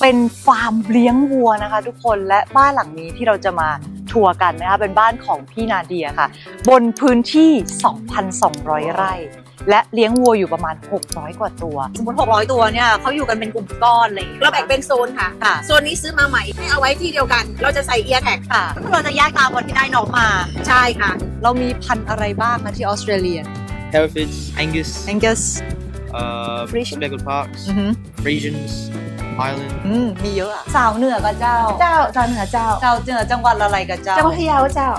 เป็นฟาร์มเลี้ยงวัวนะคะ ทุกคนและบ้านหลังนี้ที่เราจะมาทัวร์กันนะคะเป็นบ้านของพี่นาเดียค่ะ บนพื้นที่ 2,200 ไร่ และเลี้ยงวัวอยู่ประมาณ 600 กว่าตัว สมมติ 600 ตัวเนี่ยเขาอยู่กันเป็นกลุ่มก้อนอะไรอย่างเลยเราแบ่งเป็นโซนค่ะ ค่ะ โซนนี้ซื้อมาใหม่ให้เอาไว้ที่เดียวกัน เราจะใส่เอียร์แท็กค่ะเราจะแยกตามวันที่ได้น้องมา ใช่ค่ะ เรามีพันธุ์อะไรบ้างนะที่ออสเตรเลีย Hereford, Angus, Angus uh, Frisian? Speckled Parks, อือหือ Frisians, Highland. อืมมีเยอะอะสาวเหนือกับเจ้า เจ้าเจ้าเหนือเจ้า เจ้าเหนือจังหวัดอะไรกับเจ้า เจ้าพะเยาเจ้า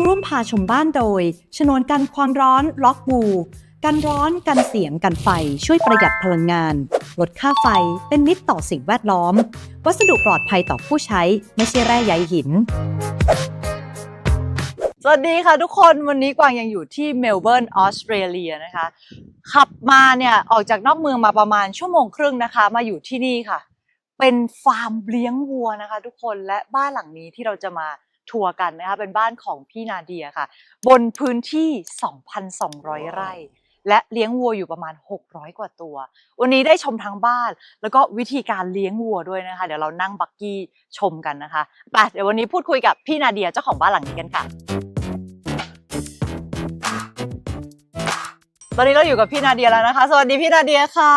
ร่วมพาชมบ้านโดย ชนวนกันความร้อนล็อกบูกันร้อนกันเสียงกันไฟช่วยประหยัดพลังงาน ลดค่าไฟเป็นมิตรต่อสิ่งแวดล้อม วัสดุปลอดภัยต่อผู้ใช้ไม่ใช่แร่ใยหิน สวัสดีค่ะทุกคนวันนี้กวางยังอยู่ที่เมลเบิร์นออสเตรเลียนะคะ ขับมาเนี่ยออกจากนอกเมืองมาประมาณชั่วโมงครึ่งนะคะ มาอยู่ที่นี่ค่ะ เป็นฟาร์มเลี้ยงวัวนะคะ ทุกคนและบ้านหลังนี้ที่เราจะมาทัวร์กันนะคะเป็นบ้านของพี่นาเดียค่ะ บนพื้นที่ 2,200 ไร่ และเลี้ยงวัวอยู่ประมาณ 600 กว่าตัว วันนี้ได้ชมทั้งบ้าน แล้วก็วิธีการเลี้ยงวัวด้วยนะคะ เดี๋ยวเรานั่งบักกี้ชมกันนะคะไปเดี๋ยววันนี้พูดคุยกับพี่นาเดียเจ้าของบ้านหลังนี้กันค่ะ ตอนนี้เราอยู่กับพี่นาเดียแล้วนะคะ สวัสดีพี่นาเดียค่ะ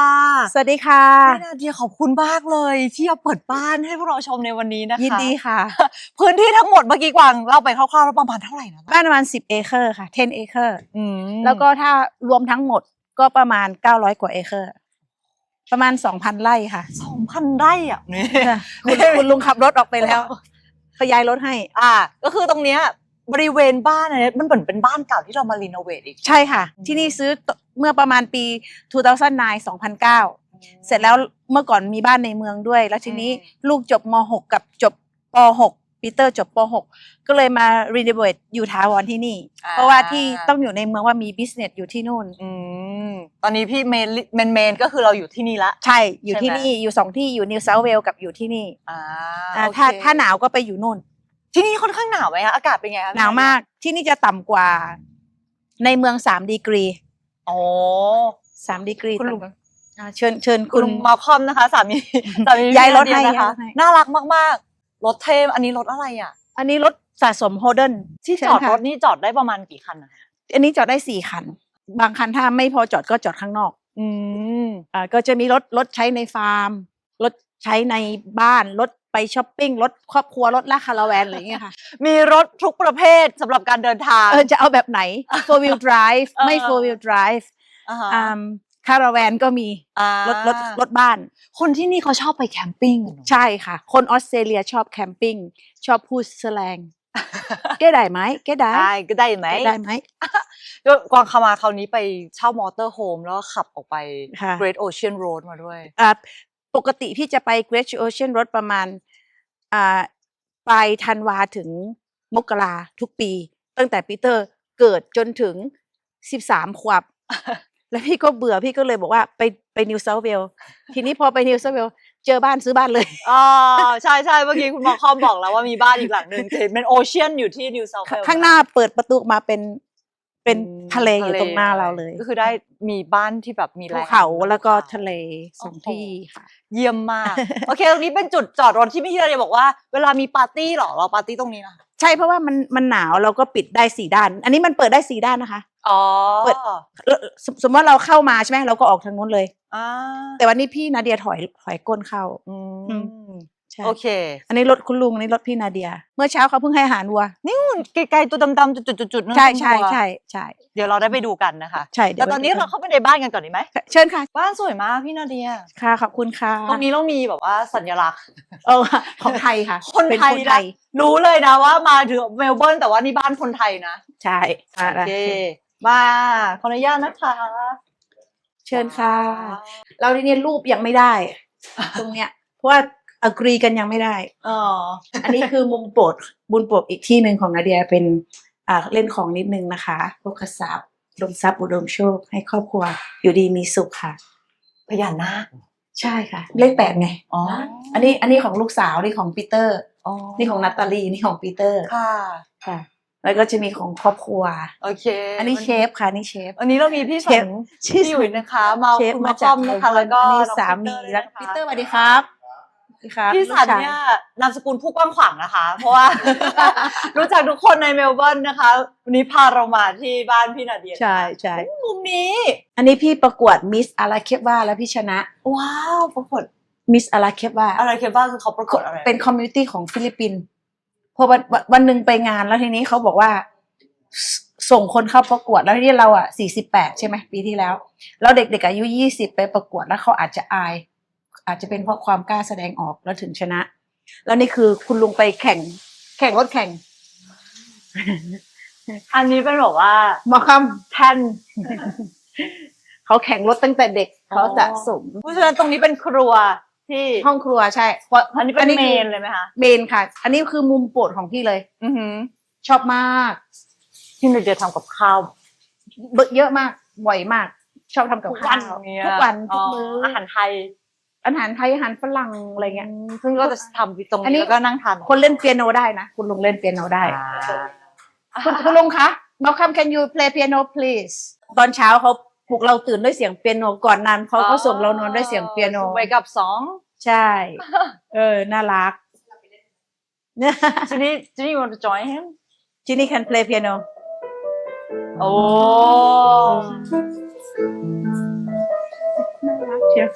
สวัสดีค่ะ พี่นาเดียขอบคุณมากเลยที่เอาเปิดบ้านให้พวกเราชมในวันนี้นะคะ ยินดีค่ะ พื้นที่ทั้งหมดเมื่อกี้กวางเล่าไปคร่าวๆแล้วประมาณเท่าไหร่นะบ้านประมาณ 10 เอเคอร์ค่ะ 10 เอเคอร์อืมแล้วก็ถ้ารวมทั้งหมดก็ประมาณ 900 กว่าเอเคอร์ประมาณ 2,000 ไร่ค่ะสองพันไร่อะนี่คุณคุณลุงขับรถออกไปแล้วขยายรถให้ อ่า ก็คือตรงเนี้ย บริเวณบ้านเนี่ยมันเหมือนเป็นบ้านเก่าที่เรามารีโนเวทอีก ใช่ค่ะอืมที่นี่ซื้อเมื่อประมาณปี 2009 2009 เสร็จแล้วเมื่อก่อนมีบ้านในเมืองด้วย แล้วทีนี้ลูกจบม .6 กับจบป .6 ปีเตอร์จบป .6 ก็เลยมารีโนเวทอยู่ถาวรที่นี่ เพราะว่าที่ต้องอยู่ในเมืองว่ามีบิสเนสอยู่ที่นู่นอืมตอนนี้พี่เมนเมนเมนก็คือเราอยู่ที่นี่ละใช่อยู่ใช่ไหมที่นี่อยู่สองที่อยู่นิวเซาท์เวลกับอยู่ที่นี่อ่าอ่าโอเคถ้าถ้าหนาวก็ไปอยู่นู่น ที่นี่ค่อนข้างหนาวไหมคะอากาศเป็นไงคะหนาวมากที่นี่จะต่ำกว่า ในเมืองสามดีกรีโอ้สามดีกรีคุณลุงอ่าเชิญเชิญคุคุณณมาคอมนะคะสามีสามีย้ายรถพี่นเดีให้นะคะย้ายรถให้ น่ารักมากๆรถเทมอันนี้รถอะไรอะ อันนี้รถสะสมโฮเดนที่จอดรถนี่จอดได้ประมาณกี่คันนะคะอันนี้จอดได้สี่คัน บางคันถ้าไม่พอจอดก็จอดข้างนอกอืม อ่าก็จะมีรถรถใช้ในฟาร์มรถใช้ในบ้านรถ ไปช้อปปิ้งรถครอบครัวรถลากคาราแวนอะไรอย่างเงี้ยค่ะ มีรถทุกประเภทสำหรับการเดินทาง เออจะเอาแบบไหน four wheel drive ไม่เออ four wheel drive าฮะ อ่าคาราแวนก็มีอ่ารถรถรถบ้าน คนที่นี่เขาชอบไปแคมปิ้งกันเนอะใช่ค่ะ คนออสเตรเลียชอบแคมปิ้งชอบพูดสแลงแกได้ไหมแกได้ได้ก็ได้ไหมแกได้ไหม ก็กวางคามาคราวนี้ไปเช่ามอเตอร์โฮมแล้วก็ขับออกไป ค่ะ Great Ocean Road มาด้วย อ่าปกติพี่จะไป Great Ocean Road ประมาณ อ่าปลายธันวาถึงมกราทุกปี ตั้งแต่ปีเตอร์เกิดจนถึงสิบสามขวบ แล้วพี่ก็เบื่อพี่ก็เลยบอกว่าไปไปนิวเซาเวลทีนี้พอไปนิวเซาเวลเจอบ้านซื้อบ้านเลย อ๋อใช่ใช่เมื่อกี้คุณหมอคอมบอกแล้วว่ามีบ้านอีกหลังหนึ่งจะเห็นเป็นโอเชียนอยู่ที่นิวเซาท์เวลข้างหน้าเปิดประตูออกมาเป็น เป็นทะเลอยู่ตรงหน้าเราเลย ก็คือได้มีบ้านที่แบบมีภูแรงเขาแล้วก็ภูขาทะเลสองโอ้โหที่ค่ะ เยี่ยมมาก โอเค ตรงนี้เป็นจุดจอดรถที่พี่ธีรเดียบอกว่า เวลามีปาร์ตี้เหรอเราปาร์ตี้ตรงนี้นะใช่เพราะว่ามันมันหนาวเราก็ปิดได้สี่ด้าน อันนี้มันเปิดได้สี่ด้านนะคะอ๋อเปิดแล้วสมสมมติว่าเราเข้ามาใช่ไหมเราก็ออกทางนู้นเลยอ่าแต่วันนี้พี่นาเดียถอยถอยก้นเข้าอือืมใช่ โอเค อันนี้รถคุณลุงอันนี้รถพี่นาเดีย เมื่อเช้าเขาเพิ่งให้อาหารวัวไกลๆตัวดำๆจุดๆๆนั่นใช่คือใช่วัวใช่ใช่เดี๋ยวเราได้ไปดูกันนะคะ ใช่ดี๋แต่ยวตอนนี้ไปดูเราเข้าไปในบ้านกันก่อนดีไหมกันเชิญค่ะ บ้านสวยมากพี่นาเดีย ค่ะขอบคุณค่ะ ตรงนี้เรามีแบบว่าสัญลักษณ์เออของไทยค่ะ คนเป็นไทยคนนะไทยรู้เลยนะว่ามาถึงเมลเบิร์นแต่ว่านี่บ้านคนไทยนะ ใช่อะโอเคมาขออนุญาตนะคะ เชิญค่ะ เราทีนี้รูปยังไม่ได้ ตรงเนี้ย เพราะว่า อกรีกันยังไม่ได้อ๋ออันนี้คือมุมโปรดบุญโปรดอีกที่หนึ่งของนาเดียเป็นอ่าเล่นของนิดนึงนะคะพวกกระสับอุดมทรัพย์อุดมโชค ให้ครอบครัว อยู่ดีมีสุขค่ะ พญานาคใช่ค่ะ เลขแปดไงอ๋ออันนี้อันนี้ของลูกสาวนี่ของปีเตอร์อ๋อนี่ของนาตาลีนี่ของปีเตอร์ค่ะค่ะแล้วก็จะมีของครอบครัว โอเค อันนี้เชฟค่ะนี่เชฟวันนี้เรามีพี่เชสัฟนชื่อพี่อยู่นะคะ มาเชฟคุณมามาจาจากอมนะคะแล้วก็อันนี้น้องสามีปีแล้วเตอร์ปีด้วยนะคะเตอร์สวัสดีครับสวัสดี ครับพี่สันลูกชาเนี่ยนามสกุลผู้กว้างขวางนะคะ เพราะว่า รู้จักทุกคนในเมลเบิร์นนะคะ วันนี้พาเรามาที่บ้านพี่นาเดียใช่ใช่มุมนี้ อันนี้พี่ประกวดมิสอาราเคบาแล้วพี่ชนะ ว้าวประกวดมิสอาราเคบาอะไรเคบ้างคือเขาประกวดอะไร เป็นคอมมูนิตี้ของฟิลิปปินส์พอวันวันวันหนึ่งไปงานแล้วทีนี้เขาบอกว่าสส่งคนเข้าประกวดแล้วทีนี้เราอะสี่สิบแปดใช่ไหมปีที่แล้ว แล้วเด็กๆอายุยี่สิบไปประกวดแล้วเขาอาจจะอาย อาจจะเป็นเพราะความกล้าแสดงออกแล้วถึงชนะ แล้วนี่คือคุณลุงไปแข่ง แข่งรถแข่ง อันนี้เป็นแบบว่ามาคำแท่นเขาแข่งรถตั้งแต่เด็กอ๋อเขาสะสมเพราะฉะนั้นตรงนี้เป็นครัวที่ห้องครัวใช่เพราะอันนี้เป็นเมคืนเลยไหมคะเมนค่ะ อันนี้คือมุมโปรดของพี่เลย อือหือชอบมากที่นาเดียทำกับข้าวเบิกเยอะมากบ่อยมาก ชอบทำกับข้าวเนี่ยทุกวันทุกมื้อออาหารไทย อาหารไทยอาหารฝรั่งอะไรเงี้ย ซึ่งก็จะทำตรงอันนี้ นี้แล้วก็นั่งทาน คนเล่นเปียโนได้นะ คุณลุงเล่นเปียโนได้อ่าคุณคุณลุงคะ Malcolm can you play piano please ตอนเช้าเขาปลุกเราตื่นด้วยเสียงเปียโนก่อนนั้นเขาก็ส่งเรานอนด้วยเสียงเปียโนไว้กับสองใช่ เออ น่ารักจีนี่จีนี่ want to join him Ginny can play piano โอ้ น่ารักเชียว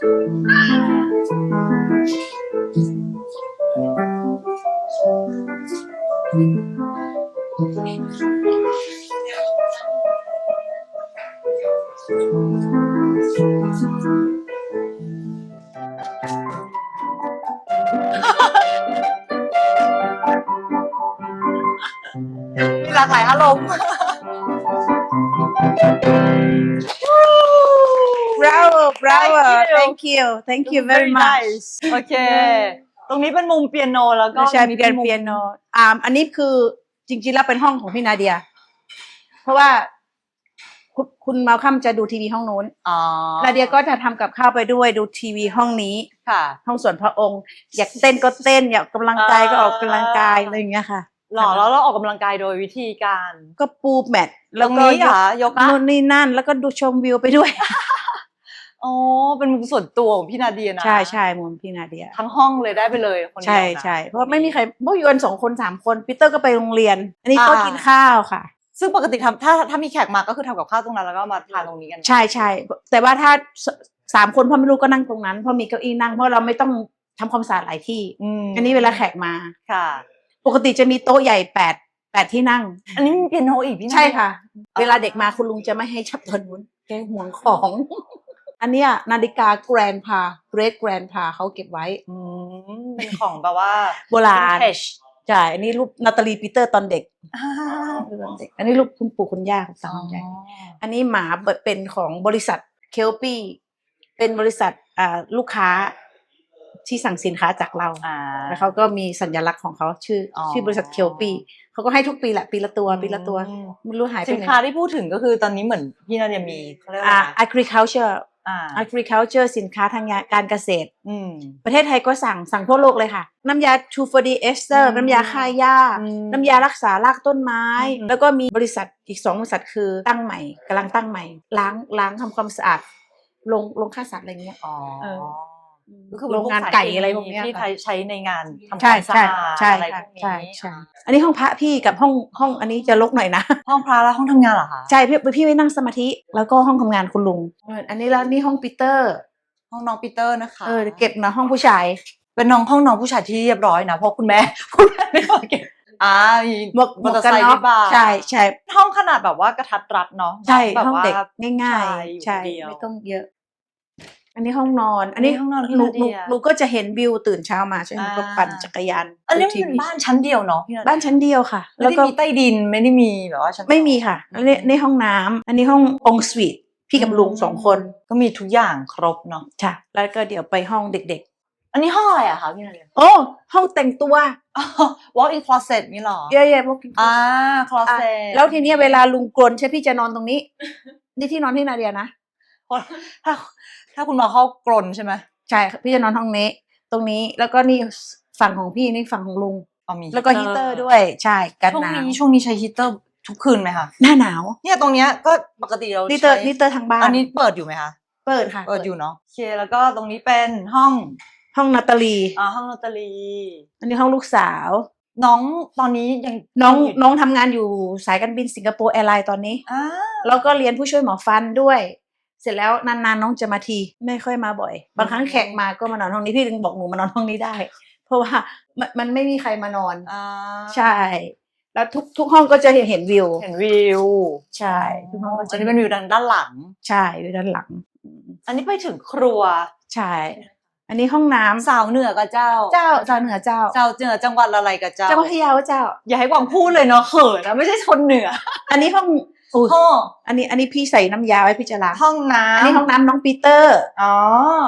มีหลากหลายอารมณ์ bravo Thank thank you thank you very much nice โอเค ตรงนี้เป็นมุมเปียโนแล้วก็ก็ใช่มีเปียโนมุมเปียโนอ่าอันนี้คือจริงๆแล้วเป็นห้องของพี่นาเดีย เพราะว่าคุณคุณมาคัมจะดูทีวีห้องนู้นอ๋อนาเดียก็จะทำกับข้าวไปด้วยดูทีวีห้องนี้ค่ะ ห้องส่วนพระองค์ อยากเต้นก็เต้นอยากออกกำลังกายก็ออกกำลังกายอ่าอะไรอย่างเงี้ยค่ะหล่อแล้วเราออกกำลังกายโดยวิธีการ ก็ปูแมทตแล้วรงก็นี้เหรอโยคะนู่นนี่นั่น แล้วก็ดูชมวิวไปด้วย อ๋อเป็นมุมส่วนตัวของพี่นาเดียนะใช่ใช่มุมพี่นาเดีย ทั้งห้องเลยได้ไปเลยคนเดียวใช่นะใช่เพราะไม่มีใครพวกอยู่กันสองคนสามคนปีเตอร์ก็ไปโรงเรียน อันนี้โต๊ะอ่ากิกินข้าวค่ะ ซึ่งปกติทำถ้าถ้ามีแขกมาก็คือทำกับข้าวตรงนั้นแล้วก็มาทานตรงนี้กัน ใช่ใช่แต่ว่าถ้าสสามคนพ่อไม่รู้ก็นั่งตรงนั้นเพราะมีเก้าอี้นั่งเพราะเราไม่ต้องทำความสะอาดหลายที่อืมอันนี้เวลาแขกมาค่ะ ปกติจะมีโต๊ะใหญ่แปดแปดที่นั่ง อันนี้มีเปียโนอีกพี่นาใช่ค่ะอ๋อเวลาเด็กมาคุณลุงจะไม่ให้จับตัวนู้นแกห่วงของ อันเนี้ยนาฬิกาแกรนพาเกรดแกรนพาเขาเก็บไว้อืมเป็นของแบบว่าโบราณ vintage ใช่อันนี้รูปนาตาลีปีเตอร์ตอนเด็กตอนเด็ก อันนี้รูปคุณปู่คุณย่าของตาคุณยายอันนี้หมาเป็นของบริษัทเคลปี้เป็นบริษัทอ่าลูกค้าที่สั่งสินค้าจากเราอ่าแล้วเขาก็มีสัญลักษณ์ของเขาชื่อออชื่อบริษัทเคลปี้เขาก็ให้ทุกปีแหละปีละตัวปีละตัวอืมไม่รู้หายไปสินไหนค้าที่พูดถึงก็คือตอนนี้เหมือนพี่นาเดียมีเขาเรียกว่าอ่าอะไร agriculture อ่า agriculture สินค้าทางการเกษตรอืมประเทศไทยก็สั่งสั่งทั่วโลกเลยค่ะ น้ำยา two for the ester อืมน้ำยาฆ่าหญ้าอืมน้ำยารักษารากต้นไม้อืมแล้วก็มีบริษัทอีกสองบริษัทคือตั้งใหม่กำลังตั้งใหม่ ล้างล้างทำความสะอาดลงลงฆ่าสัตว์อะไรเงี้ยอ๋อเออ ก็คือโรงงานไก่อะไรพวกเนี้ยที่ค่ะใช้ในงานทำคใช่วามสะใช่อาดใช่อะไรพค่ะวกนี้ใช่ใช่อันนี้ห้องพระพี่กับห้องห้องอันนี้จะลกหน่อยนะ ห้องพระและห้องทำงานเหรอคะใช่พี่พี่ไว้นั่งสมาธิแล้วก็ห้องทำงานคุณลุงเอออันนี้แล้วนี่ห้องปีเตอร์ ห้องน้องปีเตอร์นะคะเออเก็บนะห้องผู้ชาย เป็นน้องห้องน้องผู้ชายที่เรียบร้อยนะเพราะคุณแม่คุณแม่ไม่ค่อยเก็บอ่ามีหมวกหมมอวเตกอร์กันไซค์น็อวิกบากใช่ใช่ห้องขนาดแบบว่ากระทัดรัดเนาะใช่แบบห้องว่าเด็กง่ายชอยู่ๆใช่คนเดียวไม่ต้องเยอะ อันนี้ห้องนอนอันนี้อันนี้ห้องนอนพี่หนูนาเดีหนูยหนูก็จะเห็นวิวตื่นเช้ามาใช่ไหมอ่าก็ปั่นจักรยานอันนี้ดูมันเป็นบ้านชั้นเดียวเนาะพี่นาเดียบ้านชั้นเดียวค่ะแล้แล้ววก็ก็มีใต้ดินไม่ได้มีแบบว่าชั้นไม่มีค่ะอันนี้นี่ห้องน้ำอันนี้ห้ององสวีทพี่กับลุงสองคนก็มีทุกอย่างครบเนาะค่ะ แล้วก็เดี๋ยวไปห้องเด็ก อันนี้ห้องอะไรอะคะพี่นาเดีย ๆ โอ้ห้องแต่งตัว walk in closet นี่หรอเย่ๆพวกอ่าอะ closet แล้วทีเนี้ยเวลาลุงกรนใช่พี่จะนอนตรงนี้ นี่ที่นอนที่นาเดียนะ ถ้า ถ้าคุณมาเข้ากรนใช่ไหมใช่ค่ะพี่จะนอนห้องนี้ ตรงนี้แล้วก็นี่ฝั่งของพี่นี่ฝั่งของลุงอ๋อมีแล้วก็ฮีเตอร์ด้วยใช่กันช่วงหนาวนี้ช่วงนี้ใช้ฮีเตอร์ทุกคืนไหมคะหน้าหนาวเนี่ยตรงเนี้ยก็ปกติเราฮีเตอร์ใช้ฮีเตอร์ทางบ้านอันนี้เปิดอยู่ไหมคะเปิดค่ะเปิดอยู่เนาะโอเคแล้วก็ตรงนี้เป็นห้องห้องนาตาลีอ่าห้องนอตเตอรีอันนี้ห้องลูกสาว น้องตอนนี้ยังน้องยู่น้องทำงานอยู่สายการบินสิงคโปร์แอร์ไลน์ตอนนี้อ่าแล้วก็เรียนผู้ช่วยหมอฟันด้วย เสร็จแล้วนานๆน้องจะมาทีไม่ค่อยมาบ่อย บางครั้งแขกมาก็มานอนห้องนี้พี่ถึงบอกหนูมานอนห้องนี้ได้ เพราะว่ามันมันไม่มีใครมานอนอ่าใช่ แล้วทุกทุกห้องก็จะเห็นเห็นวิวเห็นวิวใช่ทุกห้องก็อัจะนนี้เป็นวิวทางด้านหลัง ใช่อยู่ด้านหลัง อันนี้ไปถึงครัวใช่ อันนี้ห้องน้ำสาวเหนือกับเจ้า เจ้าเจ้าเหนือเจ้า เจ้าเหนือจังหวัดอะไรกับเจ้าเจ้าพระยาเจ้า อย่าให้กวางพูดเลยเนาะเขินนะไม่ใช่คนเหนือ อันนี้ห้องอุ้ย ห้องอันนี้อันนี้พี่ใส่น้ำยาไว้พี่จะล้างห้องน้ำอันนี้ห้องน้ำน้องปีเตอร์อ๋อ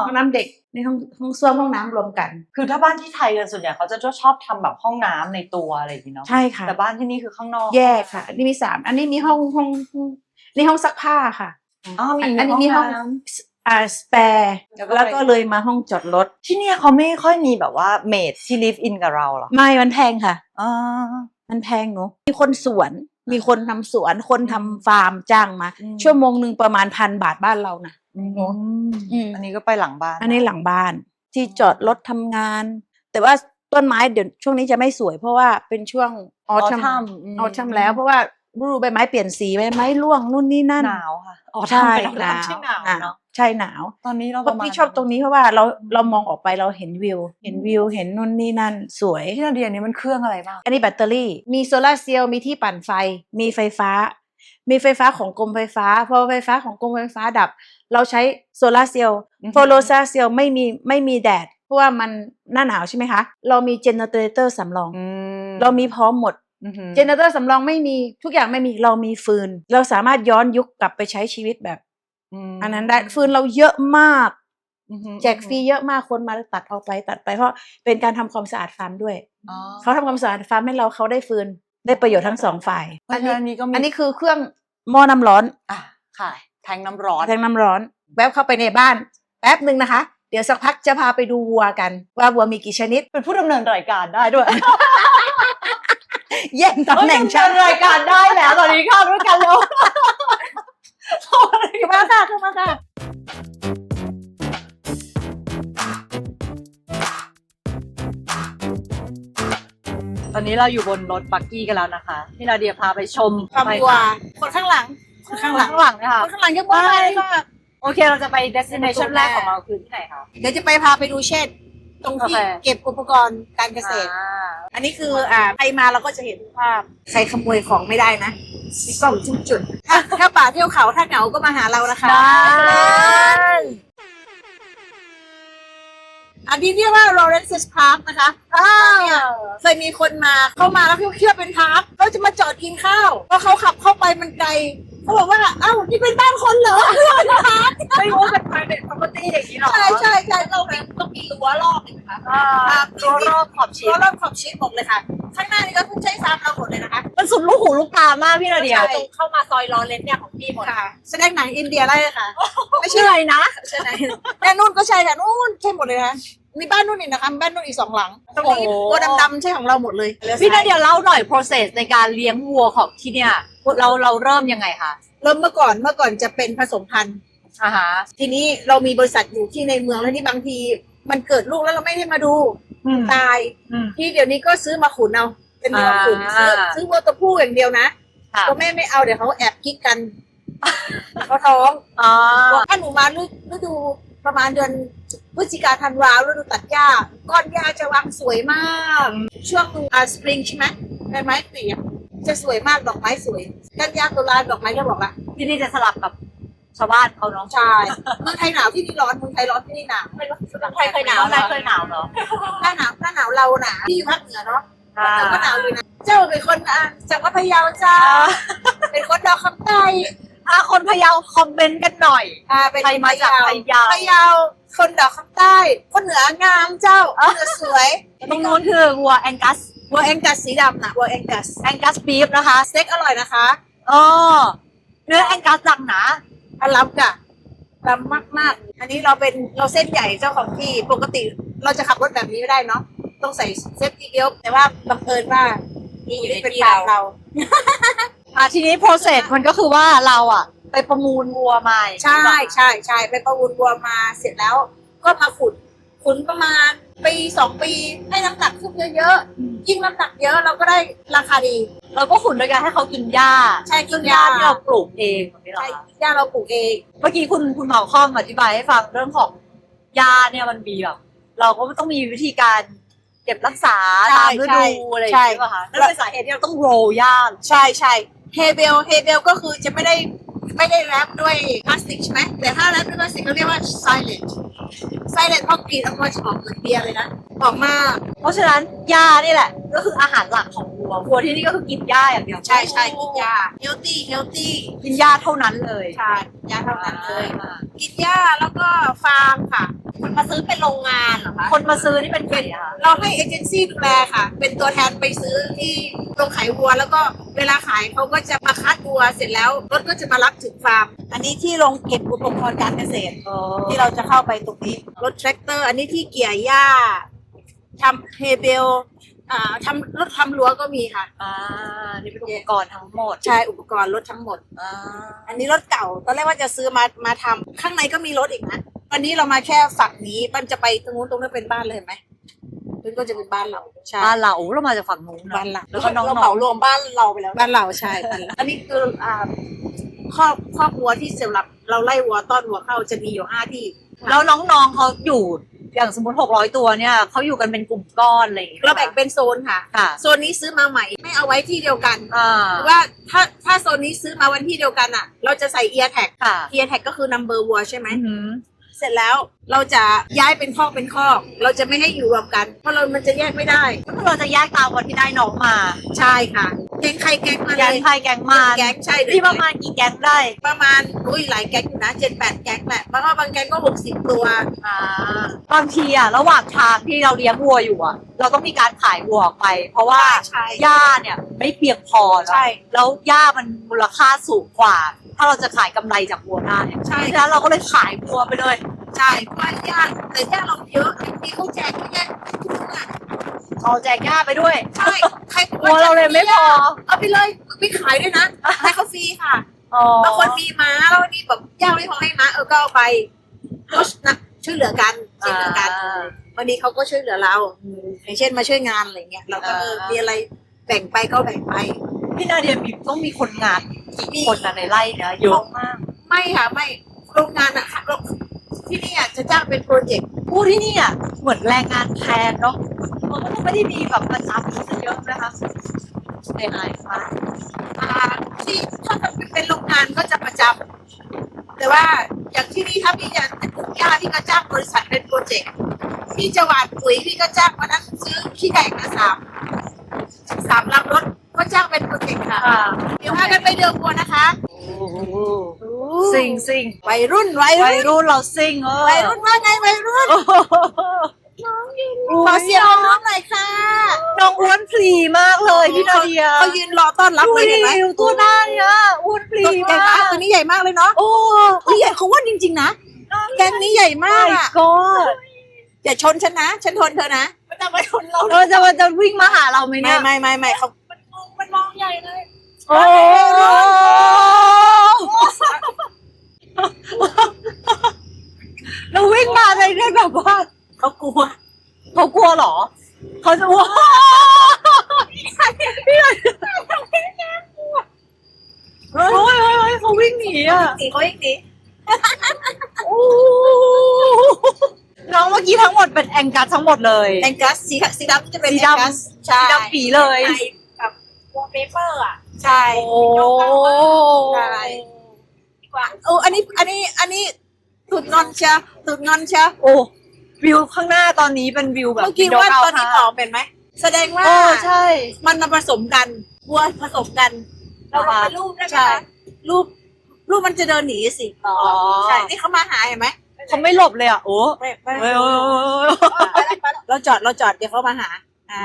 ห้องน้ำเด็กในห้องห้องส้วมห้องน้ำรวมกัน คือถ้าบ้านที่ไทยกันส่วนใหญ่เขาจะชอบทำแบบห้องน้ำในตัวอะไรอย่างนี้เนาะใช่ค่ะแต่บ้านที่นี่คือข้างนอก แยกค่ะอันนี้มีสามอันนี้มีห้องห้องห้องนี่ห้องซักผ้าค่ะอ๋อมีอันนี้มีห้องน้อ่าสเปร์แล้วก็แล้วก็เลยมาห้องจอดรถำที่เนี่ยเขาไม่ค่อยมีแบบว่าเมดที่ live in กับเราหรอไม่มันแพงค่ะอ่ามันแพงเนอะมีคนสวน มีคนทำสวนคนทำฟาร์มจ้างมา ชั่วโมงหนึ่งประมาณพันบาทบ้านเรานะอืมอืมอันนี้ก็ไปหลังบ้าน อันนี้หลังบ้าน ที่จอดรถทำงาน แต่ว่าต้นไม้เดี๋ยวช่วงนี้จะไม่สวยเพราะว่าเป็นช่วงออทัม autumn ออทัมแล้วเพราะว่า ฤดูใบไม้เปลี่ยนสีใบไม้ร่วงนู่นนี่นั่นหนาวค่ะอ๋อใช่ทำไปหแล้วนาวใช่หนาวหนาวเนาะใช่หนาว ตอนนี้เราเพปราะระมาณพี่ชอบตรงนี้เพราะว่าเราเรามองออกไปเราเห็นวิว เห็นวิวเห็นนู่นนี่นั่น สวยที่นาเดียนี้มันเครื่องอะไรบ้างอันนี้แบตเตอรี่ มีโซลาร์เซลล์มีที่ปั่นไฟ มีไฟฟ้า มีไฟฟ้าของกรมไฟฟ้าพอไฟฟ้าของกรมไฟฟ้าดับ เราใช้โซลาร์เซลล์อือฮึพอโซลาร์เซลล์ไม่มีไม่มีแดด เพราะว่ามันหน้าหนาวใช่ไหมคะ เรามีเจเนเรเตอร์สำรองอืมเรามีพร้อมหมดอือหือ เจเนเรเตอร์สำรองไม่มีทุกอย่างไม่มีเรามีฟืน เราสามารถย้อนยุคกลับไปใช้ชีวิตแบบมอันนั้นได้ฟืนเราเยอะมากอือหือแจกฟรีเยอะมากคนมาตัดเอาไปตัดไปเพราะเป็นการทำความสะอาดฟาร์มด้วยอ๋อเขาทำความสะอาดฟาร์มให้เราเขาได้ฟืนได้ประโยชน์ทั้งสองฝ่ายเพราะฉะนั้นนี้ก็มีอันนี้คือเครื่องหม้อน้ำร้อนอะค่ะ แทงน้ำร้อนแทงน้ำร้อน แวบเข้าไปในบ้าน แป๊บหนึ่งนะคะ เดี๋ยวสักพักจะพาไปดูวัวกัน ว่าวัวมีกี่ชนิด เป็นผู้ดำเนินรายการได้ด้วย แย่งตำแหน่งเชิฉัญนรายการได้แล้วตอนนี้เข้าด้วยกันแล้วเข้ามาค่ะเข้ามาค่ะตอนนี้เราอยู่บนรถบักกี้กันแล้วนะคะ ที่นาเดียพาไปชมความวัวคนข้างหลังคนข้างหลังข้างหลังนะคะคนข้างหลังยังไม่ไปเลยค่ะโอเคเราจะไป destination แรกของเราคือที่ไหนคะเดี๋ยวจะไปพาไปดูเช่น ตรงที่โอเค เก็บอุปกรณ์การเกษตร อ่าอันนี้คืออ่าใครมาเราก็จะเห็นภาพใครขโมยของไม่ได้นะมีกล้องทุกจุดถ้าถ้าป่าเที่ยวเขาถ้าเหงาก็มาหาเรานะคะได้อันนี้เรียกว่า Lawrence Park นะคะเนี่ยเคยมีคนมาเข้ามาแล้วเขาเชื่อเป็นพาร์คเขาจะมาจอดกินข้าวเพราะเขาขับเข้าไปมันไกล เขาบอกว่า เอ้า นี่เป็นบ้านคนเหรอเป็นพาร์คไม่รู้เป็น private property อย่างนี้หรอใช่ใช่ใช่เราเป็นต้องมีรั้วรอบเลยนะคะอ่าตัวรอบขอบชิรั้วดรอบขอบชิดหมดเลยค่ะ ข้างหน้านี่ก็เพิ่งใช้ฟาร์มเราหมดเลยนะคะ มันสุดลูกหูลูกตามากพี่นาเดียใช่ตรงเข้ามาซอยลอเรนเนี่ยของพี่หมดค่ะ แสดงหนังอินเดียได้เลยค่ะ ไม่ชื่ใช่ออะไรนะใช่ไหมแม่นุ่นก็ใช่ค่ะนู่นใช่หมดเลยนะ มีบ้านนุ่นอีกนะคะบ้านนุ่นอีกสองหลังตรงนี้โอ้ตัวดำๆใช่ของเราหมดเลยพี่นาเดียเล่าหน่อย process ในการเลี้ยงวัวของที่เนี่ย เราเราเริ่มยังไงคะเริ่มเมื่อก่อนเมื่อก่อนจะเป็นผสมพันธุ์อ่าฮะทีนี้เรามีบริษัทอยู่ที่ในเมืองแล้วนี่บางที มันเกิดลูกแล้วเราไม่ได้มาดูอืมตาย อืม ที่เดี๋ยวนี้ก็ซื้อมาขุนเอาเป็นวัวขุนอ่า ซื้อซื้อวัวตัวผู้อย่างเดียวนะค่ะตัวแม่ไม่เอาเดี๋ยวเขาแอบกิ๊กกันเขาท้องอ๋อถ้าหนูมาฤฤดู ประมาณเดือนพฤศจิกาธันวาฤดูตัดหญ้าก้อนหญ้าจะวางสวยมาก ช่วงอ่าสปริงใช่ไหมใบไม้เปลี่ยนจะสวยมากดอกไม้สวยกันยาตุลาดอกไม้จะบอกละที่นี่จะสลับกับชาวบ้านเขาเนาะใช่เมืองไทยหนาวที่นี่ร้อนเมืองไทยร้อนที่นี่หนาวไม่ร้อนใครเคยหนาวใครเคยหนาวเหรอหน้าหนาวหน้าหนาวเราหนาวที่อยู่ภาคเหนือเนาะอ่าเราก็หนาวอยู่นะเจ้าเป็นคนอ่าจากวัดพะเยาเจ้าเป็นคนดาวคำใต้ อ่าคนพะเยาคอมเมนต์กันหน่อยอ่าเป็นใครมาจากพะเยาพะเยาคนดาวคำใต้ คนเหนืองามเจ้าคนเหนือสวยตรงนู้นคือวัวแองกัสวัวแองกัสสีดำนะวัวแองกัสแองกัสบีฟนะคะสเต็กอร่อยนะคะอ๋อเนื้อแองกัสดังหนาอลับจ้ะล้ำมากมากๆอันนี้เราเป็นเราเส้นใหญ่เจ้าของที่ปกติเราจะขับรถแบบนี้ไม่ได้เนาะต้องใส่เซฟตี้เบลต์แต่ว่าบังเอิญว่านี่อยู่เป็นฟาร์มเรา อะทีนี้ process มันก็คือว่าเราอะ ไปประมูลวัวมาอย่างนี้ใช่ป่ะใช่ใช่ไปประมูลวัวมาเสร็จแล้ว ก็มาขุนขุนประมาณปีสองปีให้น้ำหนักขึ้นเยอะๆยิ่งน้ำหนักเยอะเราก็ได้ราคาดี เราก็ขุนโดยการให้เขากินหญ้าใช่กิซึ่นงหหญ้าญ้าที่เราปลูกเองแบบนี้เหรอใช่คะหญ้าเราปลูกเอง เมื่อกี้คุณคุณเหมาข้อมอธิบายให้ฟังเรื่องของหญ้าเนี่ยมันมีแบบเราก็ต้องมีวิธีการเก็บรักษาใช่ตามฤใช่ดูอะไรอย่างใช่เงี้ยป่ะคะนั่นเป็นสาเหตุที่เราต้องโรยหญ้าใช่ใช่ เฮเบลเฮเบลก็คือจะไม่ได้ไม่ได้แรปด้วยพลาสติกใช่ไหมแต่ถ้าแรปด้วยพลาสติกเขาเรียกว่า silent silent พอกรีดออกมาจะออกเหมือนเบียร์เลยนะออกมาก เพราะฉะนั้นหญ้านี่แหละ ก็คืออาหารหลักของวัววัวที่นี่ก็คือกินหญ้าอย่างเดียวใช่ใช่กินยา healthy healthy กินหญ้าเท่านั้นเลยใช่กินยาเท่านั้นเลยอ่ากินหญ้าแล้วก็ฟาร์มค่ะ คนมาซื้อเป็นโรงงานเหรอคะคนมาซื้อนี่เป็นใครอะคะเราให้เอเจนซี่ดูแลค่ะ เป็นตัวแทนไปซื้อที่โรงขายวัว แล้วก็เวลาขายเขาก็จะมาคัดวัวเสร็จแล้วรถก็จะมารับถึงฟาร์ม อันนี้ที่โรงเก็บอุปกรณ์การเกษตร ที่เราจะเข้าไปตรงนี้ รถแทรกเตอร์ อันนี้ที่เกี่ยหญ้าทำเฮเบลอ่าทำรถทำรั้วก็มีค่ะ อ่านี่เป็นอุปกรณ์ทั้งหมดใช่อุปกรณ์รถทั้งหมด อ่าอันนี้รถเก่าตอนแรกว่าจะซื้อมามาทำข้างในก็มีรถอีกนะ วันนี้เรามาแค่ฝั่งนี้มันจะไปตรงนู้นตรงนั้นเป็นบ้านเลยเห็นไหมมันก็จะเป็นบ้านเราใช่บ้านเราเรามาจากฝั่งนู้นเนอะบ้านเราแล้วก็น้องเราเหมารวมบ้านเราไปแล้วบ้านเราใช่บ้านเราอันนี้คืออ่าครอบครอบวัวที่สำหรับเราไล่วัวต้อนวัวเข้าจะมีอยู่ห้าที่ๆแล้วน้องๆเขาอยู่อย่างสมมติหกร้อยตัวเนี่ยเขาอยู่กันเป็นกลุ่มก้อนอะไรอย่างเงี้ยเราแบ่งเป็นโซนค่ะ ค่ะ โซนนี้ซื้อมาใหม่ ไม่เอาไว้ที่เดียวกันอ่าหรือว่าถ้าถ้าโซนนี้ซื้อมาวันที่เดียวกันอะ เราจะใส่เอียร์แท็กค่ะเอียร์แท็กก็คือ number วัวใช่ไหมอือหือ เสร็จแล้วเราจะย้ายเป็นคอกเป็นคอกเราจะไม่ให้อยู่รวมกัน เพราะเรามันจะแยกไม่ได้ ก็คือเราจะแยกตามวันที่ได้น้องมา ใช่ค่ะแก๊งใครแก๊งมันแก๊งเลยไทยแก๊งมันแก๊งใช่เลยที่ประมาณกี่แก๊งได้ประมาณอุ้ยหลายแก๊งอยู่นะเจ็ดแปดแก๊งแหละบางว่าบางแก๊งก็หกสิบตัวอ่าบางทีอะระหว่างทางที่เราเลี้ยงวัวอยู่อะ เราต้องมีการขายวัวออกไป เพราะว่า ใช่ หญ้าเนี่ยไม่เพียงพอเนอะใช่แล้วหญ้ามันมูลค่าสูงกว่า ถ้าเราจะขายกำไรจากวัวได้ใช่เพราะฉะนั้นเราก็เลยขายวัวไปเลย ใช่เพราะว่าญาติแต่ญาติเราเยอะมีเขาแจกเขาแจกทุกอะเอาแจกหญ้าไปด้วยใช่ใครบอกวัวเราเลยไม่พอ เอาไปเลยไม่ขายด้วยนะให้เขาฟรีค่ะอ๋อบางคนมีม้าแล้วมีแบบญาติไม่พอให้ม้าเออก็เอาไปก็นะช่วยเหลือกันช่วยเหลือกันอ่า วันนี้เขาก็ช่วยเหลือเราอย่างเช่นมาช่วยงานอะไรเงี้ยเราก็เอออ่ามีมีอะไรแบ่งไปก็แบ่งไป พี่นาเดียมีต้องมีคนงานกี่คนนะในไร่เนี่ยเยอะมาก ไม่ค่ะไม่โรงงานอะค่ะโรง ที่นี่อะจะจ้างเป็นโปรเจกต์ผู้ที่นี่อะเหมือนแรงงานแทนเนาะมันก็ไม่ได้มีแบบประจำซะเยอะนะคะในไร่ค่ะอ่าที่ถ้าเป็นโรงงานก็จะประจำแต่ว่าอย่างที่นี่ถ้าพี่จะปลูกหญ้าพี่ก็จ้างบริษัทเป็นโปรเจกต์พี่จะหว่านปุ๋ยพี่ก็จ้างวันนั้นซื้อขี้ไก่มาสาม สามลำรถก็จ้างเป็นโปรเจกต์ค่ะค่ะเดี๋ยวพากันไปเดินวัวนะคะซิงซิงวัยรุ่นวัยวัยรุ่นรุ่นเราซิงเออวัยรุ่นว่าไงวัยรุ่นโอ้โหขอเสียงน้องหน่อยค่ะน้องอ้วนพลีมากเลยพี่นาเดียเขายืนรอต้อนรับดูเลยดิเห็นไหมตัวหน้าเนี่ยอ้วนพลีตัวใหญ่มามากกตัวนี้ใหญ่มากเลยเนาะโอ้ตัวใหญ่เขาว่าจริง ๆ นะแกงนี้ใหญ่มากไม่อะ ก็อย่าชนฉันนะ ฉันทนเธอนะมัน จะมาชนเราเราจะมันจะวิ่งมาหาเราไหมไม่เนี่ยไม่ไม่ไม่เขามันมองใหญ่เลยโอ้เราวิ่งมาเลยได้แบบว่าเขากลัวเขากลัวเหรอ เขาจะว้าเฮ้ยเฮ้ยเฮ้ยเขาวิ่งหนีอะตีเขาอีกทีโอ้ น้องเมื่อกี้ทั้งหมดเป็นแองกัสทั้งหมดเลยแองกัสสีสีดำจะเป็นสีแองดำกัสใช่สีดำปีเลยใช่กับวอลเปเปอร์อะใช่โอ้ใช่กว่าโอ้อันนี้อันนี้อันนี้ตุดงอนเชียตุดงอนเชียโอ้วิวข้างหน้าตอนนี้เป็นวิวแบบเมื่อกี้ว่าตอนนี้วิอวอกเป็นไหมแสดงว่าโอ้ใช่ มันมาผสมกันวัวผสมกันเรามาเป็นรูปได้ไหมคะรูปรูปมันจะเดินหนีสิอ๋อใช่นี่เขามาหาเห็นไหม เขาไม่หลบเลยอะโอ้ไม่ไม่เฮ้ยเฮ้ยเฮ้ยเราจอดเราจอดเดี๋ยวเขามาหา อ่า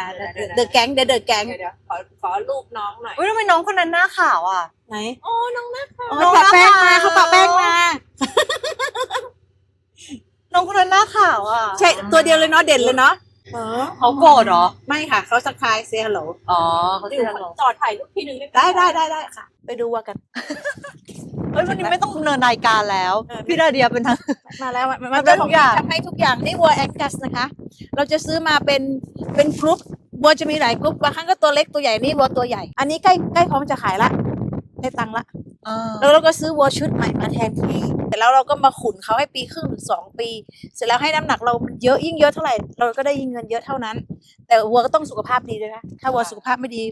เดอะแก๊งเดอะเดอะแก๊งเดี๋ยวขอขอรูปน้องหน่อยเฮ้ยทำไมน้องคนนั้นหน้าขาวอะ ไหนโอ้น้องนัทค่ะเขาปะแป้งมาเขาปะแป้งมา น้องคนนั้นหน้าขาวอะ ใช่ตัวเดียวเลยเนาะเด่นเลยเนาะ เออเขาโกรธเหรอ ไม่ค่ะ เขาสักทายเซฮัลโหลอ๋อเขาเดี๋เสียยวเหรอจอดถ่ายรูปทีนึงได้ได้ได้ได้ค่ะ ไปดูวัวกัน เฮ้ยวันนี้ไม่ต้องดำเนินรายการแล้ว เออ พี่นาเดียเป็นทาง มาแล้วมันมัมันนเป็เป็นนทุของกอย่าง ทำให้ทุกอย่างนี่วัวแองกัสนะคะ เราจะซื้อมาเป็นเป็นกรุ๊ปวัวจะมีหลายกรุ๊ปบางครั้งก็ตัวเล็กตัวใหญ่นี่วัวตัวใหญ่ อันนี้ใกล้ใกล้พร้อมจะขายละได้ตังค์ละอ่า แล้วเราก็ซื้อวัวชุดใหม่มาแทนที่เสร็จแล้วเราก็มาขุนเขาให้ปีครึ่งถึงสองปี เสร็จแล้วให้น้ำหนักเรามันเยอะยิ่งเยอะเท่าไหร่ เราก็ได้ยิ่งเงินเยอะเท่านั้น แต่วัวก็ต้องสุขภาพดีด้วยนะถ้าวัวสุขภาพไม่ดี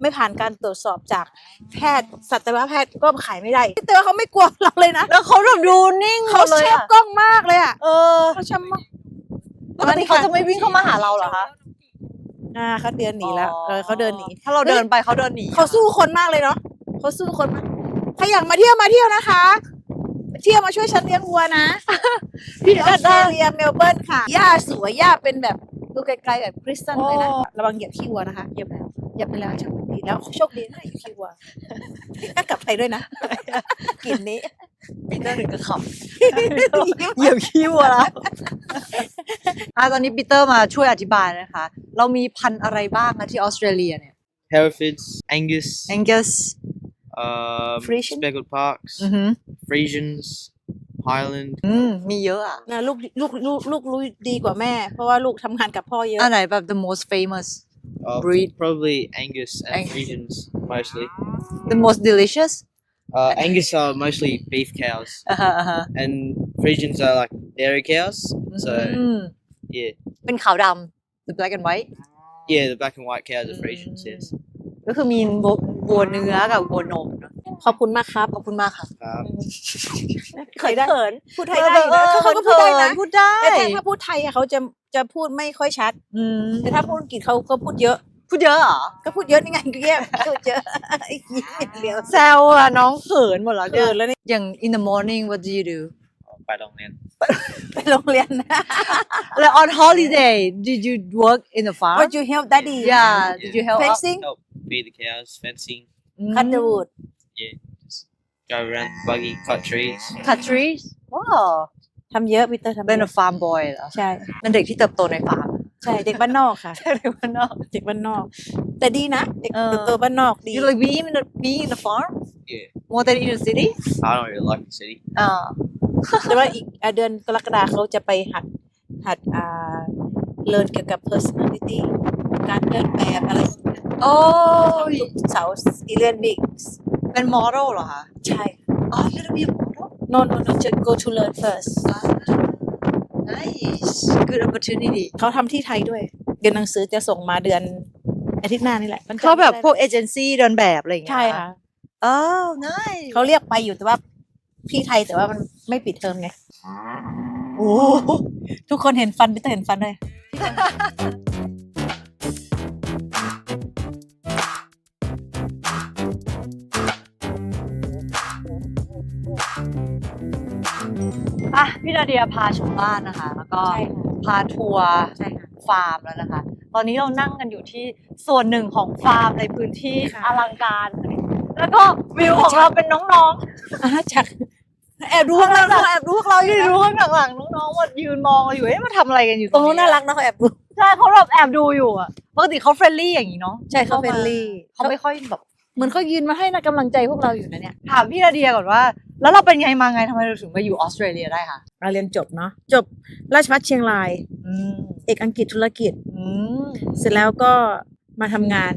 ไม่ผ่านการตรวจสอบจากแพทย์สัตวแพทย์ก็ขายไม่ได้แต่ว่าเขาไม่กลัวเราเลยนะแล้วเขาแบบดูนิ่งเขาเลยเชฟอะกล้องมากเลยอะเออเขาชำมากปกติเขาจะไม่วิ่งเข้ามาหาเราเหรอคะอ่าเขาเดินหนีแล้วเออเขาเดินหนีถ้าเราเดินไปเขาเดินหนีเขาสู้คนมากเลยเนาะเขาสู้คนมาก ใครอยากมาเที่ยวมาเที่ยวนะคะมาเที่ยวมาช่วยฉันเลี้ยงวัวนะพี่อนาอสเตรเลียเมลเบิร์นค่ะ หญ้าสวยหญ้าเป็นแบบดูไกลๆแบบคริสตัลเลยนะโอ้ระวังเหยียบขี้วัวนะคะเหยียบแล้วเหยียบไปแล้วโชคดีแล้วโชคดีนะเหยียบขี้วัวก็กลับไทยด้วยนะกลิ่นนี้ปีเตอร์ถึงกับขับเหยียบขี้วัวแล้วอะตอนนี้ปีเตอร์มาช่วยอธิบายนะคะ เรามีพันธุ์อะไรบ้างคะที่ออสเตรเลียเนี่ย Herefords, Angus, Angus um, Frisian? Speckled Parks, อือหือ Frisians, Highland. อืมมีเยอะอ่ะ นะลูกลูกลูกลูกรู้ดีกว่าแม่ เพราะว่าลูกทำงานกับพ่อเยอะ อันไหนแบบ the most famous Uh, Breed. Probably Angus and Ang- Frisians mostly. the most delicious Uh, Angus are mostly beef cows, อ่าฮะอ่าฮะ and Frisians are like dairy cows. So อืม yeah, เป็นขาวดำ the black and white yeah, the black and white cows are Frisians. Yes. ก็คือมีวัววัวเนื้อกับวัวนมเนอะขอบคุณมากครับ ขอบคุณมากค่ะ Um, เคยได้เขินพูดไทยได้อยู่นะเออเขาก็พูดได้นะพูดได้แต่ถ้าพูดไทยอะเขาจะจะพูดไม่ค่อยชัดอืมแต่ถ้าพูดอังกฤษเขาก็พูดเยอะ พูดเยอะเหรอ ก็พูดเยอะนี่ไงก็เยอะพูดเยอะไอ้ยิ้มอย่างเดียวแซวอะน้องเขินหมดแล้วเกิเนี่ยนแล้วนี่อย่าง in the morning what do you do by long man. ไปโรงเรียนนะ like on holiday did you work in the farm What you help daddy yeah did you help out? fencing Help feed the cows, fencing. อืม cut the wood Yeah, just go around the buggy, cut trees. cut trees ว้าวทำเยอะพีเตอร์ทำเป็นเยอะ a farm boy เหรอ ใช่ เป็นเด็กที่เติบโตในฟาร์ม ใช่ เด็กบ้านนอกค่ะใช่เด็กบ้านนอก เด็กบ้านนอก แต่ดีนะ เด็กเออเติบโตบ้านนอกดี you like being in the being in the farm Yeah, more than in the city I don't really like the city. อ่าแต่ว่าอีกอะเดือนกรกฎาเขาจะไปหัดหัดอ่าเรียนเกี่ยวกับ personality การเดินแบบอะไรพวกเนี้ย โอ้ยทุกเสาร์อีเลียนวิกเป็นโมเดลเหรอคะใช่ อ๋อ you're gonna be a model no no no just go to learn first nice good opportunity เขาทำที่ไทยด้วยเรียนหนังสือจะส่งมาเดือนอาทิตย์หน้านี่แหละวันจันทร์เขาแบบนี่พวกเอเจนซี่เดินแบบอะไรอย่างเงี้ยใช่ค่ะอ๋อ nice เขาเรียกไปอยู่แต่ว่าที่ไทยแต่ว่ามันไม่ปิดเทอมไงโอ้ทุกคนเห็นฟันพี่เตอร์เห็นฟันเลย พี่นาเดียพาชมบ้านนะคะ แล้วก็ใช่ค่ะ พาทัวร์ใช่ค่ะ ฟาร์มแล้วนะคะ ตอนนี้เรานั่งกันอยู่ที่ส่วนหนึ่งของฟาร์มในพื้นที่ค่ะ อลังการ แล้วก็วิวของเราเป็นน้องอาณาจักรแอบดูข้างหลังแอบดูพวกเราๆอยู่ที่นะรู้ข้างหลังๆน้องๆว่ายืนมองเราอยู่เอ๊ะมาทำอะไรกันอยู่ตรงนู้นน่ารักนะเขาแอบดู ใช่เขาแบบแอบดูอยู่อะปกติเขาเฟรนลี่อย่างนี้เนาะใช่เขาม friendly เขาไม่ค่อยแบบ เหมือนเขายืนมาให้กำลังใจพวกเราอยู่นะเนี่ย ถามพี่นาเดียก่อนว่า แล้วเราเป็นไงมาไงทำไมเราถึงมาอยู่ออสเตรเลียได้คะเราเรียนจบเนาะจบราชภัฏเชียงราย อืมเอกอังกฤษธุรกิจ อืมเสร็จแล้วก็มาทำงาน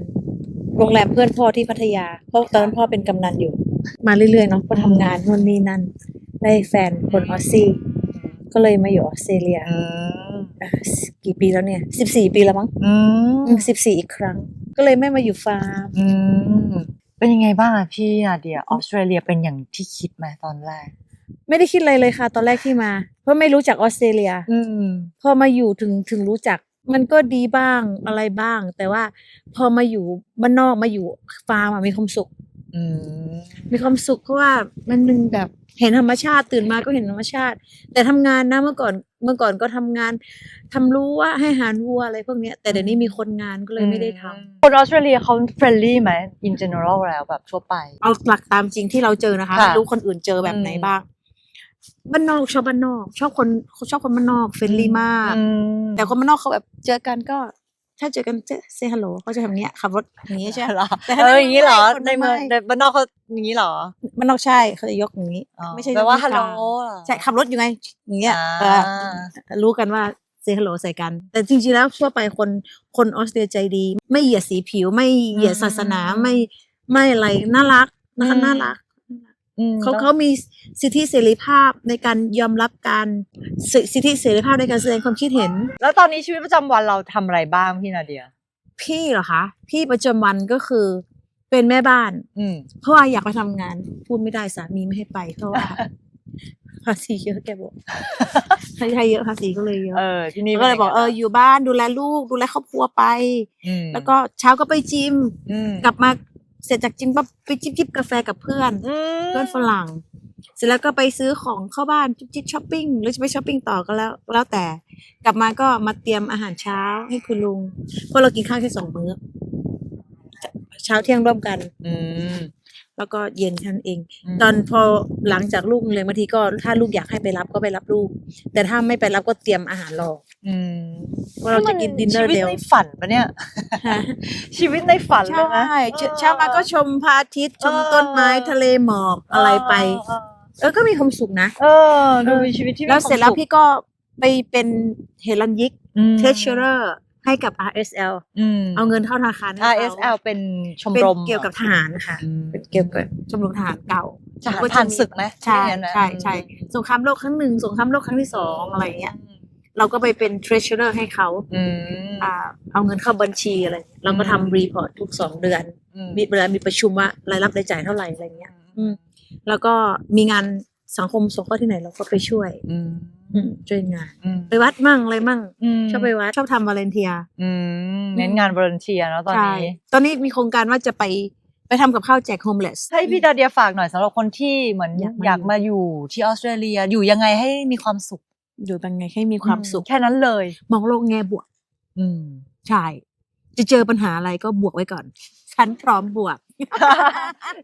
โรงแรมเพื่อนพ่อที่พัทยา เพราะตอนนั้นพ่อเป็นกำนันอยู่ มาเรื่อยๆเนาะก็ทำงานนู่นนี่นั่น ได้แฟนคนออสซี่ก็เลยมาอยู่ออสเตรเลียอืมอะกี่ปีแล้วเนี่ยสิบสี่ปีแล้วมั้งอืมสิบสี่อีกครั้ง ก็เลยไม่มาอยู่ฟาร์ม อืม เป็นยังไงบ้างอะพี่นาเดียออสเตรเลียเป็นอย่างที่คิดไหมตอนแรก ไม่ได้คิดอะไรเลยค่ะ ตอนแรกที่มา เพราะไม่รู้จักออสเตรเลีย อืม พอมาอยู่ถึงถึงรู้จัก มันก็ดีบ้างอะไรบ้าง แต่ว่าพอมาอยู่บ้านนอกมาอยู่ฟาร์มอะมีความสุข อืม มีความสุขเพราะว่ามันหนึ่งแบบ เห็นธรรมชาติตื่นมาก็เห็นธรรมชาติ แต่ทำงานนะเมื่อก่อนเมื่อก่อนก็ทำงานทำรู้ว่าให้อาหารวัวอะไรพวกเนี้ยแต่เดี๋ยวนี้มีคนงานก็เลยไม่ได้ทำคนออสเตรเลียเขาเฟรนลี่ไหม in general แล้วแบบทั่วไป เอาหลักตามจริงที่เราเจอนะคะค่ะไม่รู้คนอื่นเจอแบบไหนอืมบ้างบ้านนอกชอบบ้านนอก ชอบคนชอบคนบ้านนอกเฟรนลี่มากอืมแต่คนบ้านนอกเขาแบบเจอกันก็ ถ้าเจอกันเจเซฮัลโหลเขาจะทำอย่างเงี้ยขับรถอย่างเงี้ยใช่ไหมเหรอแต่ถ้าเอออย่างนี้เหรอคนในเมืองไม่ในบ้านนอกเขาอย่างนี้เหรอบ้านนอกใช่เขาจะยกอย่างนี้อ๋อไม่ใช่แปลว่านิ้ฮัลโหลกลางใช่ขับรถอยู่ไงอย่างเงี้ยเออ่าอรู้กันว่าเซฮัลโหลใส่กัน แต่จริงๆแล้วทั่วไปคนคนออสเตรเลียใจดี ไม่เหยียดสีผิว ไม่เหยียดศาสนาไม่ไม่อะไรน่ารักนะคะน่ารักอืม เขาแล้วเขามีสิทธิเสรีภาพในการยอมรับการสิสิทธิเสรีภาพในการแสดงความคิดเห็น แล้วตอนนี้ชีวิตประจำวันเราทำอะไรบ้างพี่นาเดีย พี่เหรอคะ พี่ประจำวันก็คือเป็นแม่บ้าน อืมเพราะว่าอยากไปทำงาน พูดไม่ได้สามีไม่ให้ไปเพราะว่าภาษีเยอะแกบอกใช้ใช้เยอะภาษีก็เลยเยอะเออที่นี่ก็เลยบอกเอออยู่บ้านดูแลลูกดูแลครอบครัวไปมแล้วก็เช้าก็ไปจิมอืมกลับมา เสร็จจากจิมปั๊บไปจิบจิบกาแฟกับเพื่อน อืมเพื่อนฝรั่ง เสร็จแล้วก็ไปซื้อของเข้าบ้านจิบจิบช้อปปิ้งหรือจะไปช้อปปิ้งต่อก็แล้วแล้วแต่ กลับมาก็มาเตรียมอาหารเช้าให้คุณลุงเพราะเรากินข้าวแค่สองมื้อเช้าเที่ยงร่วมกัน อืม แล้วก็เย็นท่านเองมตอนพอหลังจากลูกเรียนบางทีก็ถ้าลูกอยากให้ไปรับก็ไปรับลูก แต่ถ้าไม่ไปรับก็เตรียมอาหารรออืมว่าเราจะกินดินเนอร์ชีวิตเร็วในฝันปะเนี่ย ชีวิตในฝันเลยนะใช่เช้าเช้ามาก็ชมพระอาทิตย์ชมต้นไม้ทะเลหมอกอะไรไป เออเออก็มีความสุขนะเออ ดูมีชีวิตที่มีแล้วเสร็จแล้วคามสุขพี่ก็ไปเป็นเฮลันยิกอืมเทเชอร์ ให้กับ RSL อืมเอาเงินเข้าธนาคารให้เขา RSL เป็นชมเป็นรมเกี่ยวกับทหารค่ะอืมเป็นเกี่ยวกับชมรมทหารเก่าทหารแล้วจะผ่านศึกไหมใช่ไม่งั้นนะใช่ใช่อืมสงครามโลกครั้งหนึ่งสงครามโลกครั้งที่สองอะไรเงี้ยเราก็ไปเป็นเทร s เชอร์ให้เขาอืมอ่าเอาเงินเข้าบัญชีอะไรเงี้ยเราก็อืมทำรีพอร์ตทุกสองเดือนอืมมีเวลามีประชุมว่ารายรับรายจ่ายเท่าไหร่อะไรเงี้ยอืมแล้วก็มีงานสังคมสงเคราะห์ที่ไหนเราก็ไปช่วยอืมอืม ช่วยงาน ไปวัดมั่งอะไรมั่งชอบไปวัดชอบทำวาเลนเทียเน้นงานบริเทียเนาะตอนนี้ตอนนี้มีโครงการว่าจะไปไปทำกับข้าวแจกโฮมเลสให้พี่ดาเดียฝากหน่อยสำหรับคนที่เหมือนอยากมาอยากมาอยู่ที่ออสเตรเลียอยู่ยังไงให้มีความสุข อยู่ยังไงให้มีความสุข แค่นั้นเลย มองโลกแง่บวก อืมใช่จะเจอปัญหาอะไรก็บวกไว้ก่อนฉันพร้อมบวก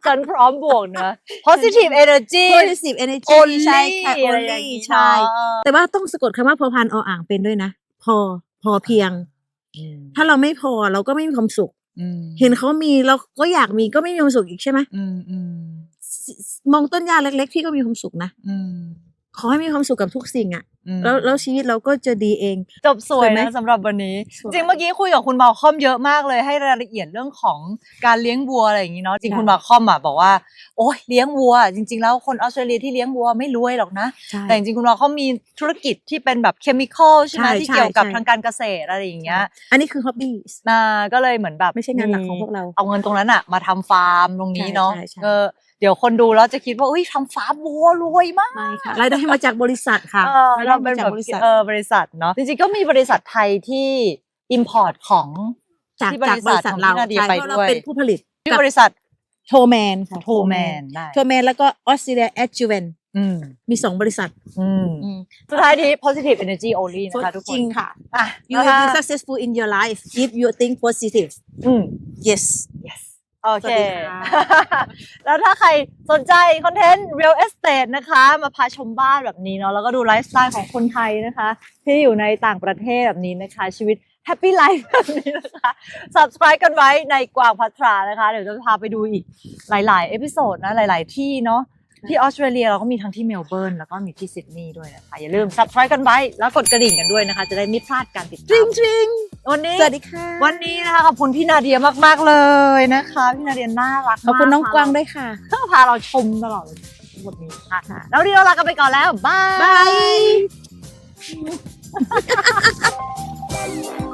ฉันพร้อมบวกนะ positive energy positive energy only ใช่ค่ะอะไรอย่าง only งี้ใช่เนอะแต่ว่าต้องสะกดคำว่าพอพานออ่างเป็นด้วยนะ พอพอเพียงอืมถ้าเราไม่พอเราก็ไม่มีความสุขอืมเห็นเขามีเราก็อยากมีก็ไม่มีความสุขอีกใช่ไหมอืมอืมสมองต้นหญ้าเล็ก ๆ พี่ก็มีความสุขนะอืมขอให้มีความสุขกับทุกสิ่งอะอืม แล้วแล้วชีวิตเราก็จะดีเอง จบสวยสวยไหมนะสำหรับวันนี้สวยจริงเมื่อกี้คุยกับคุณมาคอมเยอะมากเลยให้รายละเอียดเรื่องของการเลี้ยงวัวอะไรอย่างนี้เนาะจริงใช่คุณมาคอมอะบอกว่าโอ้ยเลี้ยงวัว จริง ๆ แล้วคนออสเตรเลียที่เลี้ยงวัวไม่รวยหรอกนะใช่แต่จริงๆคุณมาเขามีธุรกิจที่เป็นแบบเคมีคอลใช่ไหมใช่ที่เกี่ยวกับใช่ทางการเกษตรอะไรอย่างเงี้ยอันนี้คือฮ็อบบี้นาก็เลยเหมือนแบบไม่ใช่งานหลักของพวกเราเอาเงินตรงนั้นอะมาทำฟาร์มตรงนี้เนาะใช่ใช่ใช่เออเดี๋ยวคนดูแล้วจะคิดว่าอุ้ยทำฟาร์มวัวรวยมากไม่ค่ะรายได้มาจากบริษัทค่ะเออรายได้เราเป็มานจาแบกบบริษัทเออบริษัทเนาะจริงๆก็มีบริษัทไทยที่อิมพอร์ตของจากที่บจากริบษัทริษัทของเราพี่นาเดียใช่ไปเพราะเราด้วยเป็นผู้ผลิตที่กับบริษัทโทแมนค่ะโทแมนได้โทแมนแล้วก็ออสเตรเลียแอดจูเวนอืมมีสองบริษัทอืมอืมสุดท้ายนี้ positive energy only นะคะทุกคน จริงค่ะอะ you นะคะ you successful in your life if you think positive อืม yes yes โอสวัเคสดีค่ะแล้วถ้าใครสนใจคอนเทนต์ real estate นะคะ มาพาชมบ้านแบบนี้เนาะแล้วก็ดูไลฟ์สไตล์ของคนไทยนะคะ ที่อยู่ในต่างประเทศแบบนี้นะคะ ชีวิต happy life แบบนี้นะคะ subscribe กันไว้ในกวางพัทรานะคะ เดี๋ยวจะพาไปดูอีกหลาย ๆ เอพิโซดนะ หลาย ๆ ที่เนาะ ที่ออสเตรเลียเราก็มีทั้งที่เมลเบิร์นแล้วก็มีที่ซิดนีย์ด้วยนะคะ อย่าลืม subscribe กันไว้ แล้วกดกระดิ่งกันด้วยนะคะ จะได้ไม่พลาดการติดตามจริงๆวันนี้สวัสดีค่ะ วันนี้นะคะขอบคุณพี่นาเดียมากๆเลยนะคะ พี่นาเดียน่ารักมากขอบคุณน้องกวางด้วยค่ะพาเราชมตลอดเลยบทนี้ค่ะแล้วเดียวลากันไปก่อนแล้วบายบาย